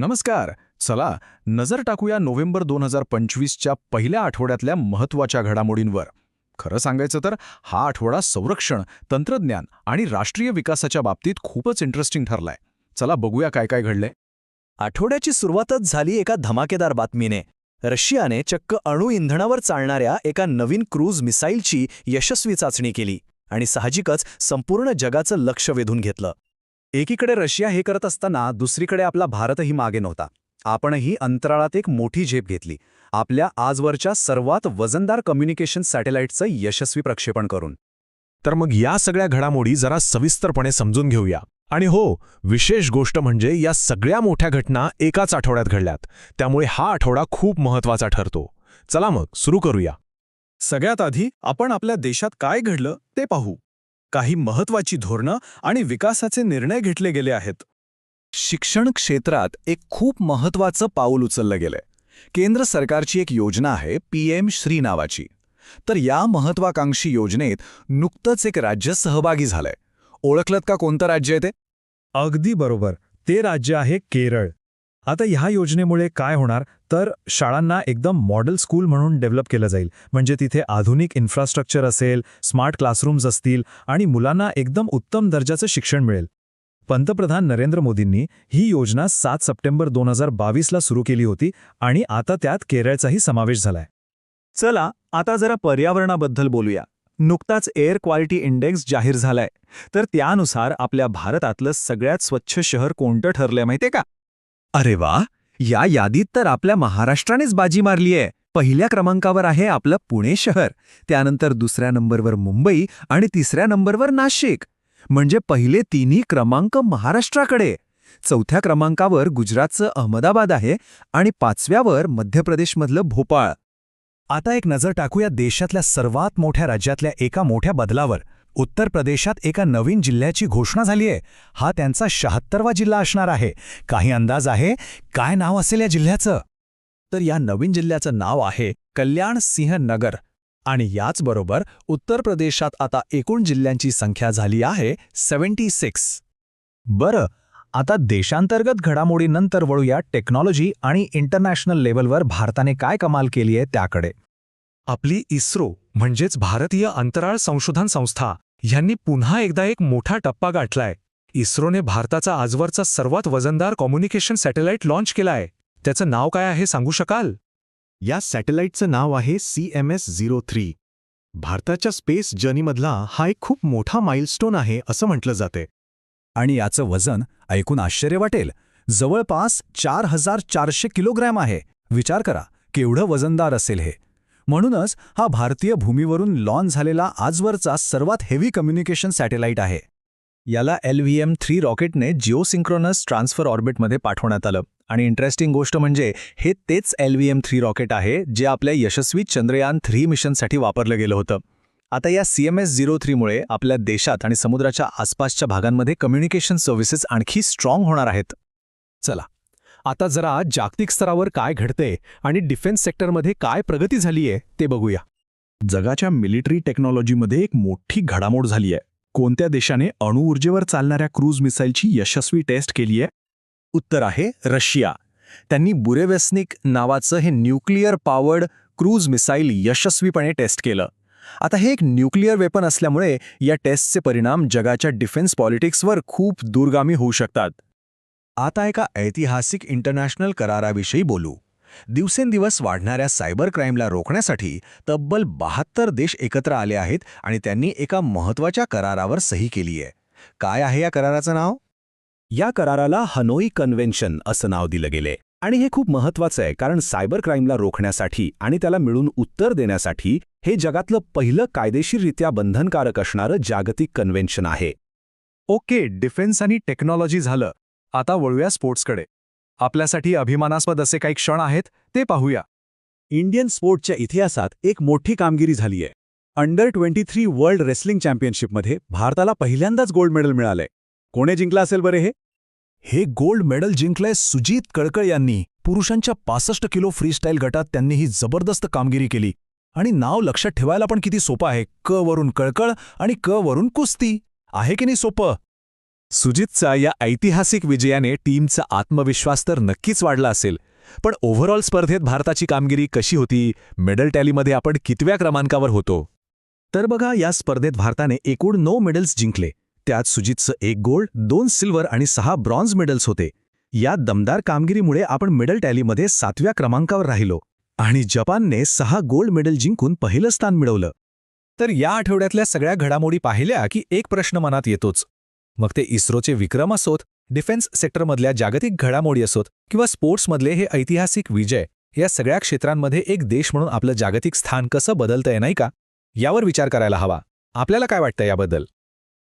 नमस्कार. चला नजर टाकूया नोव्हेंबर दोन हजार पंचवीसच्या पहिल्या आठवड्यातल्या महत्त्वाच्या घडामोडींवर. खरं सांगायचं तर हा आठवडा संरक्षण तंत्रज्ञान आणि राष्ट्रीय विकासाच्या बाबतीत खूपच इंटरेस्टिंग ठरलाय. चला बघूया काय काय घडलंय. आठवड्याची सुरुवातच झाली एका धमाकेदार बातमीने. रशियाने चक्क अणु इंधनावर चालणाऱ्या एका नवीन क्रूज मिसाईलची यशस्वी चाचणी केली आणि साहजिकच संपूर्ण जगाचं लक्ष वेधून घेतलं. एकीकडे रशिया हे करत असताना दुसरीकडे आपला भारतही मागे नव्हता. आपणही अंतराळात एक मोठी झेप घेतली. आपल्या आजवरच्या सर्वात वजनदार कम्युनिकेशन सॅटेलाइटचं यशस्वी प्रक्षेपण करून. तर मग या सगळ्या घडामोडी जरा सविस्तरपणे समजून घेऊया. आणि हो विशेष गोष्ट म्हणजे या सगळ्या मोठ्या घटना एकाच आठवड्यात घडल्यात. त्यामुळे हा आठवडा खूप महत्त्वाचा ठरतो. चला मग सुरू करूया. सगळ्यात आधी आपण आपल्या देशात काय घडलं ते पाहू. काही महत्त्वाची धोरणं आणि विकासाचे निर्णय घेतले गेले आहेत. शिक्षण क्षेत्रात एक खूप महत्वाचं पाऊल उचललं गेलंय. केंद्र सरकारची एक योजना आहे पी एम श्री नावाची. तर या महत्वाकांक्षी योजनेत नुकतंच एक राज्य सहभागी झालंय. ओळखलत का कोणतं राज्य आहे ते? अगदी बरोबर. ते राज्य आहे केरळ. आता ह्या योजनेमुळे काय होणार? तर शाळांना एकदम मॉडेल स्कूल म्हणून डेव्हलप केलं जाईल. म्हणजे तिथे आधुनिक इन्फ्रास्ट्रक्चर असेल स्मार्ट क्लासरूम्स असतील आणि मुलांना एकदम उत्तम दर्जाचं शिक्षण मिळेल. पंतप्रधान नरेंद्र मोदींनी ही योजना सात सप्टेंबर दोन हजार बावीसला सुरू केली होती आणि आता त्यात केरळचाही समावेश झालाय. चला आता जरा पर्यावरणाबद्दल बोलूया. नुकताच एअर क्वालिटी इंडेक्स जाहीर झालाय. तर त्यानुसार आपल्या भारतातलं सगळ्यात स्वच्छ शहर कोणतं ठरलंय माहितीये का? अरे वा! या यादीत तर आपल्या महाराष्ट्रानेच बाजी मारलीय पहिल्या क्रमांकावर आहे आपलं पुणे शहर त्यानंतर दुसऱ्या नंबरवर मुंबई आणि तिसऱ्या नंबरवर नाशिक. म्हणजे पहिले तिन्ही क्रमांक महाराष्ट्राकडे. चौथ्या क्रमांकावर गुजरातचं अहमदाबाद आहे आणि पाचव्यावर मध्य प्रदेशमधलं भोपाळ. आता एक नजर टाकूया देशातल्या सर्वात मोठ्या राज्यातल्या एका मोठ्या बदलावर. उत्तर प्रदेशात एका नवीन जिल्ह्याची घोषणा झालीये हा त्यांचा शहात्तरवा जिल्हा असणार आहे. काही अंदाज आहे काय नाव असेल या जिल्ह्याचं? तर या नवीन जिल्ह्याचं नाव आहे कल्याण सिंह नगर. आणि याचबरोबर उत्तर प्रदेशात आता एकूण जिल्ह्यांची संख्या झाली आहे सेव्हन्टी सिक्स. बरं आता देशांतर्गत घडामोडीनंतर वळूया टेक्नॉलॉजी आणि इंटरनॅशनल लेवलवर भारताने काय कमाल केली आहे त्याकडे. आपली इस्रो म्हणजेच भारतीय अंतराळ संशोधन संस्था यांनी पुन्हा एकदा एक मोठा टप्पा गाठलाय. इस्रोने भारताचा आजवरचा सर्वात वजनदार कम्युनिकेशन सॅटेलाइट लॉन्च केलाय. त्याचं नाव काय आहे सांगू शकाल? या सॅटेलाइटचं नाव आहे C M S zero three भारताच्या स्पेस जर्नीमधला हा एक खूप मोठा माइलस्टोन आहे असं म्हटलं जाते आणि याचं वजन ऐकून आश्चर्य वाटेल. जवळपास चार हजार चारशे किलोग्रॅम आहे. विचार करा केवढं वजनदार असेल हे. म्हणूनच हा भारतीय भूमीवरून लॉन्च झालेला आजवरचा सर्वात हेवी कम्युनिकेशन सॅटेलाइट आहे. याला एल व्ही एम थ्री रॉकेटने जिओसिंक्रोनस ट्रान्सफर ऑर्बिटमध्ये पाठवण्यात आलं. आणि इंटरेस्टिंग गोष्ट म्हणजे हे तेच L V M three rocket आहे जे आपल्या यशस्वी चंद्रयान थ्री मिशनसाठी वापरलं गेलं होतं. आता या सी एम एस झिरो थ्रीमुळे आपल्या देशात आणि समुद्राच्या आसपासच्या भागांमध्ये कम्युनिकेशन सर्व्हिसेस आणखी स्ट्रॉंग होणार आहेत. चला. आता जरा जागतिक स्तरावर काय घडते आणि डिफेन्स सेक्टरमध्ये काय प्रगती झालीय ते बघूया. जगाच्या मिलिटरी टेक्नॉलॉजीमध्ये एक मोठी घडामोड झाली आहे कोणत्या देशाने अणुऊर्जेवर चालणाऱ्या क्रूज मिसाईलची यशस्वी टेस्ट केली आहे उत्तर आहे रशिया. त्यांनी बुरेवेस्निक नावाचं हे न्यूक्लिअर पॉवर्ड क्रूज मिसाईल यशस्वीपणे टेस्ट केलं. आता हे एक न्यूक्लिअर वेपन असल्यामुळे या टेस्टचे परिणाम जगाच्या डिफेन्स पॉलिटिक्सवर खूप दूरगामी होऊ शकतात. आता एका ऐतिहासिक इंटरनॅशनल कराराविषयी बोलू. दिवसेंदिवस वाढणाऱ्या सायबर क्राईमला रोखण्यासाठी तब्बल बहात्तर देश एकत्र आले आहेत आणि त्यांनी एका महत्त्वाच्या करारावर सही केली आहे. काय आहे या कराराचं नाव? या कराराला हनोई कन्व्हेन्शन असं नाव दिलं गेले. आणि हे खूप महत्वाचं आहे कारण सायबर क्राईमला रोखण्यासाठी आणि त्याला मिळून उत्तर देण्यासाठी हे जगातलं पहिलं कायदेशीररित्या बंधनकारक असणारं जागतिक कन्व्हेन्शन आहे. ओके डिफेन्स आणि टेक्नॉलॉजी झालं. आता वळूया स्पोर्ट्सकडे. आपल्यासाठी अभिमानास्पद असे काही क्षण आहेत ते पाहूया. इंडियन स्पोर्टच्या इतिहासात एक मोठी कामगिरी झालीये. Under twenty three world wrestling चॅम्पियनशिपमध्ये भारताला पहिल्यांदाच गोल्ड मेडल मिळालंय. कोणे जिंकलं असेल बरे हे? हे गोल्ड मेडल जिंकलंय सुजीत कळकळ यांनी. पुरुषांच्या पासष्ट किलो फ्रीस्टाईल गटात त्यांनी ही जबरदस्त कामगिरी केली. आणि नाव लक्षात ठेवायला पण किती सोपं आहे. क वरून कळकळ आणि क वरून कुस्ती. आहे की नाही सोपं? सुजितचा या ऐतिहासिक विजयाने टीमचा आत्मविश्वास तर नक्कीच वाढला असेल पण ओव्हरऑल स्पर्धेत भारताची कामगिरी कशी होती मेडल टॅलीमध्ये आपण कितव्या क्रमांकावर होतो? तर बघा या स्पर्धेत भारताने एकूण नऊ मेडल्स जिंकले. त्यात सुजितचं एक गोल्ड दोन सिल्वर आणि सहा ब्रॉन्झ मेडल्स होते. या दमदार कामगिरीमुळे आपण मेडल टॅलीमध्ये सातव्या क्रमांकावर राहिलो आणि जपानने सहा गोल्ड मेडल जिंकून पहिलं स्थान मिळवलं. तर या आठवड्यातल्या सगळ्या घडामोडी पाहिल्या की एक प्रश्न मनात येतोच. मग ते इस्रोचे विक्रम असोत डिफेन्स सेक्टरमधल्या जागतिक घडामोडी असोत किंवा स्पोर्ट्समधले हे ऐतिहासिक विजय या सगळ्या क्षेत्रांमध्ये एक देश म्हणून आपलं जागतिक स्थान कसं बदलतंय नाही का? यावर विचार करायला हवा. आपल्याला काय वाटतं याबद्दल?